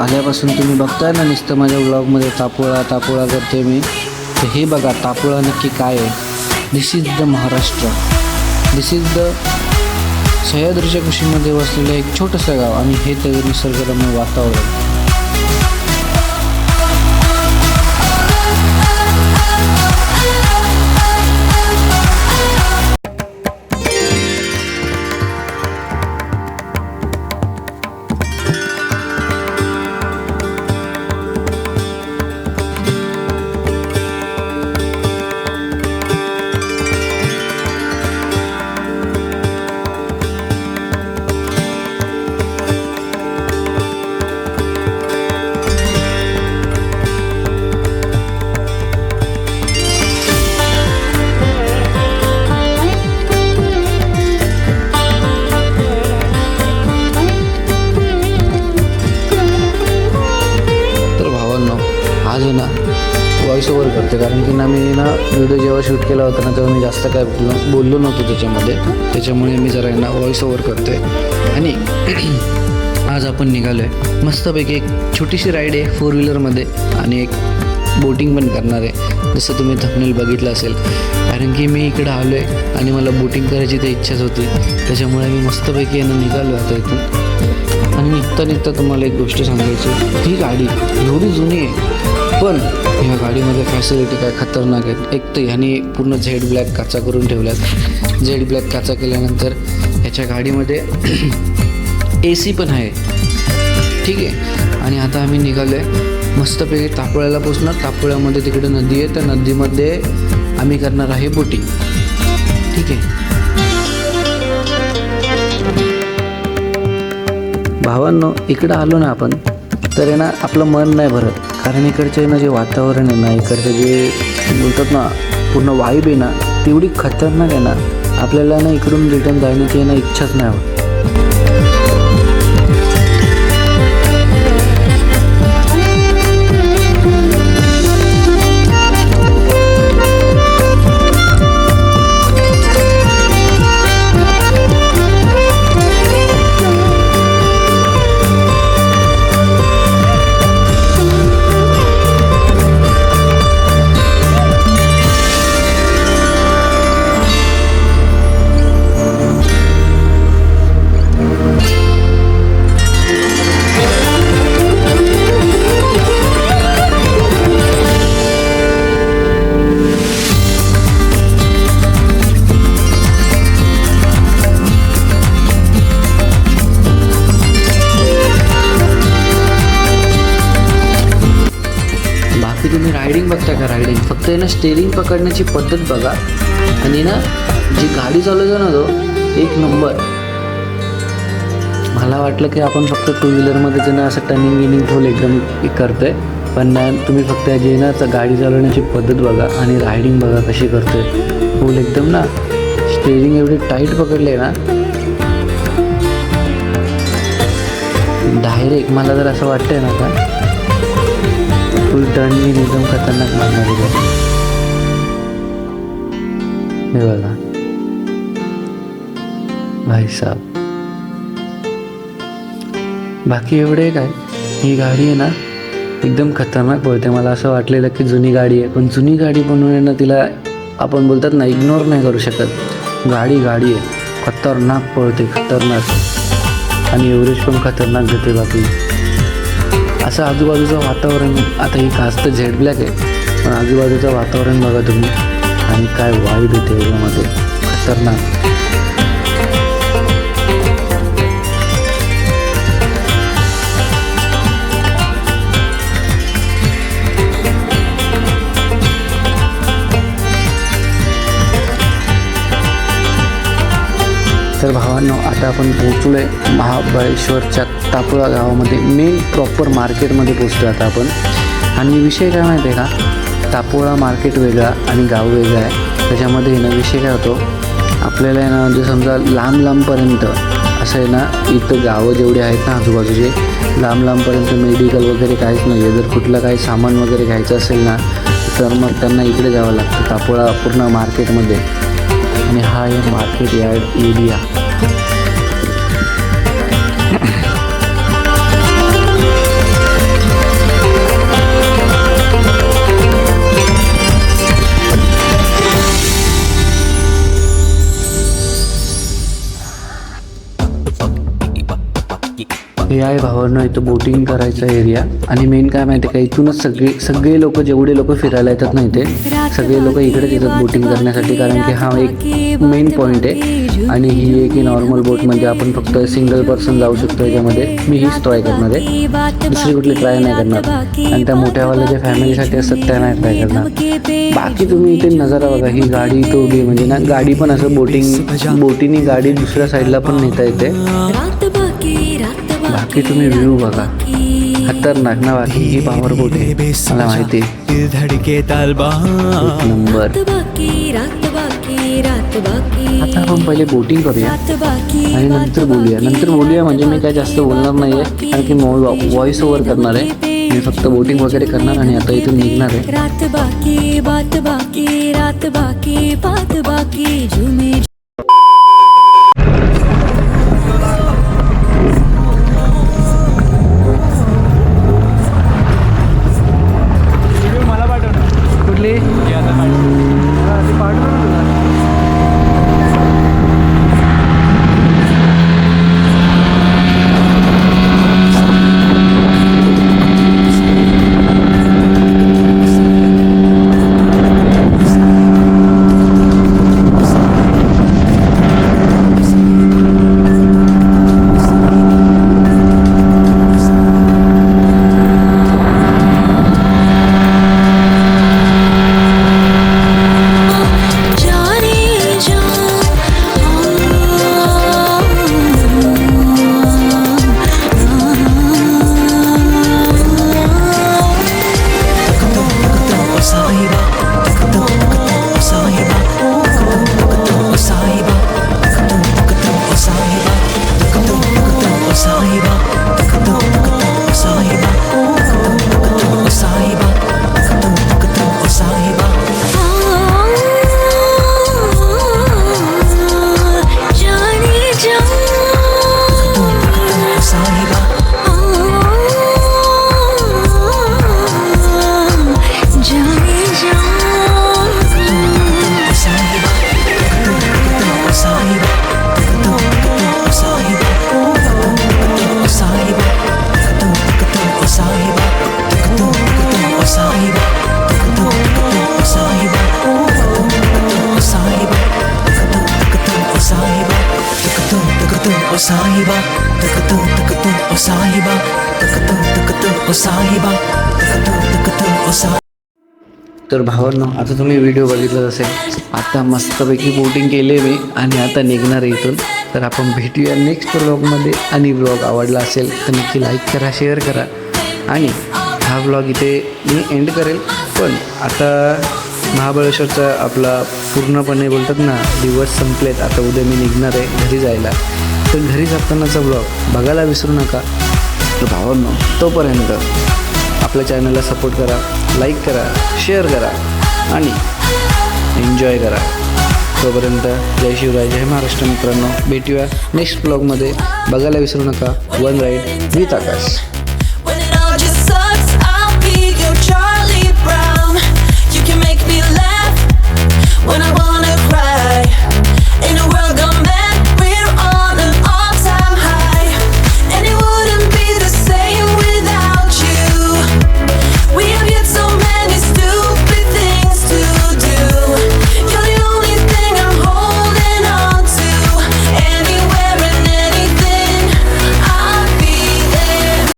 आल्यापासून तुम्ही बघताय ना नुसतं माझ्या ब्लॉगमध्ये तापोळा तापोळा करते मी. तर हे बघा तापोळा नक्की काय आहे? This is the Maharashtra. This is the सह्याद्रीच्या कुशीमध्ये वसलेलं एक छोटंसं गाव आणि हे ते निसर्गरम्य वातावरण. आज ना व्हॉइस ओव्हर करते. कारण की ना मी ना व्हिडिओ जेव्हा शूट केला होता ना तेव्हा मी जास्त काय बोललो बोललो नव्हतो त्याच्यामध्ये. त्याच्यामुळे मी जरा ना व्हॉइस ओव्हर करते आणि आज आपण निघालो आहे मस्तपैकी एक छोटीशी राईड आहे फोर व्हीलरमध्ये आणि एक बोटिंग पण करणार आहे. जसं तुम्ही थंबनेल बघितलं असेल. कारण की मी इकडं आलो आहे आणि मला बोटिंग करायची तर इच्छाच होती. त्याच्यामुळे मी मस्तपैकी यांना निघालो आता इथून. आणि निघता निघता तुम्हाला एक गोष्ट सांगायची ही गाडी एवढी जुनी आहे. पण ह्या गाडीमध्ये फॅसिलिटी काय खतरनाक आहेत. एक तर ह्याने पूर्ण झेड ब्लॅक काचा करून ठेवल्यात. झेड ब्लॅक काचा केल्यानंतर ह्याच्या गाडीमध्ये ए सी पण आहे. ठीक आहे? आणि आता आम्ही निघालो आहे मस्तपैकी तापोळ्याला पोचणार तापोळ्यामध्ये तिकडे नदी आहे. त्या नदीमध्ये आम्ही करणार आहे बोटिंग. ठीक आहे? भावांनो इकडं आलो ना आपण तर आहे ना आपलं मन नाही भरत. कारण इकडचं आहे ना जे वातावरण आहे ना इकडचं जे बोलतात ना पूर्ण वाईब आहे ना तेवढी खतरनाक आहे ना आपल्याला ना इकडून रिटर्न जाण्याची ना इच्छाच नाही होत. तुम्ही रायडिंग बघता का रायडिंग? फक्त आहे ना स्टेरिंग पकडण्याची पद्धत बघा. आणि ना जी गाडी चालवतो ना तो एक नंबर. मला वाटलं की आपण फक्त टू व्हीलरमध्ये जे ना असं टर्निंग विनिंग फुल एकदम करतोय. पण ना तुम्ही फक्त जे ना तर गाडी चालवण्याची पद्धत बघा आणि रायडिंग बघा कशी करतोय. फुल एकदम ना स्टेरिंग एवढी टाईट पकडले ना. डायरेक्ट मला जर असं वाटतंय ना का फुल टर्न एकदम खतरनाक मारणार हे बघा. भाई साहब बाकी एवढे काय? ही गाडी आहे ना एकदम खतरनाक पळते मला असं वाटलेलं की जुनी गाडी आहे. पण जुनी गाडी बनवून आहे ना तिला आपण बोलतात ना इग्नोर नाही करू शकत. गाडी गाडी आहे. खतरनाक पळते खतरनाक. आणि एव्हरेज पण खतरनाक देते बाकी. असं आजूबाजूचं वातावरण आता ही खास तर झेड ब्लॅक आहे पण आजूबाजूचं वातावरण बघा तुम्ही. आणि काय वाईट होते याच्यामध्ये खतरनाक. मित्रांनो आता आपण पोहोचलो आहे महाबळेश्वरच्या तापुळा गावामध्ये. मेन प्रॉपर मार्केटमध्ये पोचतो आता आपण. आणि विषय काय माहिती आहे का? तापोळा मार्केट वेगळा आणि गाव वेगळं आहे. त्याच्यामध्ये ना विषय काय होतो? आपल्याला आहे ना म्हणजे समजा लांब लांबपर्यंत असं आहे ना इथं गावं जेवढे आहेत ना आजूबाजूचे लांब लांबपर्यंत मेडिकल वगैरे काहीच नाही आहे जर कुठलं काही सामान वगैरे घ्यायचं असेल ना तर मग त्यांना इकडे जावं लागतं तापोळा पूर्ण मार्केटमध्ये आणि हा आहे मार्केट यार्ड एरिया हे आहे भावांना इथं बोटिंग करायचा एरिया आणि मेन काय माहिती आहे का इथूनच सगळे सगळे लोक जेवढे लोक फिरायला येतात ना इथे सगळे लोक इकडेच येतात बोटिंग करण्यासाठी कारण की हा एक मेन पॉईंट आहे. आणि ही आहे की नॉर्मल बोट म्हणजे आपण फक्त सिंगल पर्सन जाऊ शकतो याच्यामध्ये. मी हीच ट्राय करणार आहे. दुसरी कुठली ट्राय नाही करणार. आणि त्या मोठ्यावाल्या ज्या फॅमिलीसाठी असतात त्या नाही ट्राय करणार. बाकी तुम्ही इथे नजारा बघा. ही गाडी इथं उभी. म्हणजे ना गाडी पण असं बोटिंग बोटीने गाडी दुसऱ्या साईडला पण नेता येते. बाकी तुम्ही व्ह्यू बघा. खतरनाक. ना बाकी ही पॉवर बोट आहे. मला माहिती एक नंबर आता आपण पहिले बोटिंग करूया आणि नंतर बोलूया. नंतर बोलूया म्हणजे मी काय जास्त बोलणार नाही आहे कारण की व्हॉइस ओव्हर करणार आहे. मी फक्त बोटिंग वगैरे करणार आणि आता इथून निघणार आहे. साहिबा तकतु तकतु ओ साहिबा तकतु तकतु ओ साहिबा तकतु तकतु ओ साहिबा तर भावांनो आता तुम्ही व्हिडिओ बघितला असेल. आता मस्तपैकी बोटिंग केले मी आणि आता निघणार आहे इथून. तर आपण भेटूया नेक्स्ट व्लॉगमध्ये आणि व्लॉग आवडला असेल तर नक्की लाईक करा शेअर करा. आणि हा व्लॉग इथे मी एंड करेल. पण आता महाबळेश्वरचा आपला पूर्णपणे बोलतात ना दिवस संपलेत आता उद्या मी निघणार आहे घरी जायला. तर घरी जातानाचा ब्लॉग बघायला विसरू नका. तर भावांनो तोपर्यंत आपल्या चॅनलला सपोर्ट करा लाईक करा शेअर करा आणि एन्जॉय करा. तोपर्यंत जय शिवराय जय महाराष्ट्र मित्रांनो. भेटूया नेक्स्ट ब्लॉगमध्ये. बघायला विसरू नका. One ride with Akash.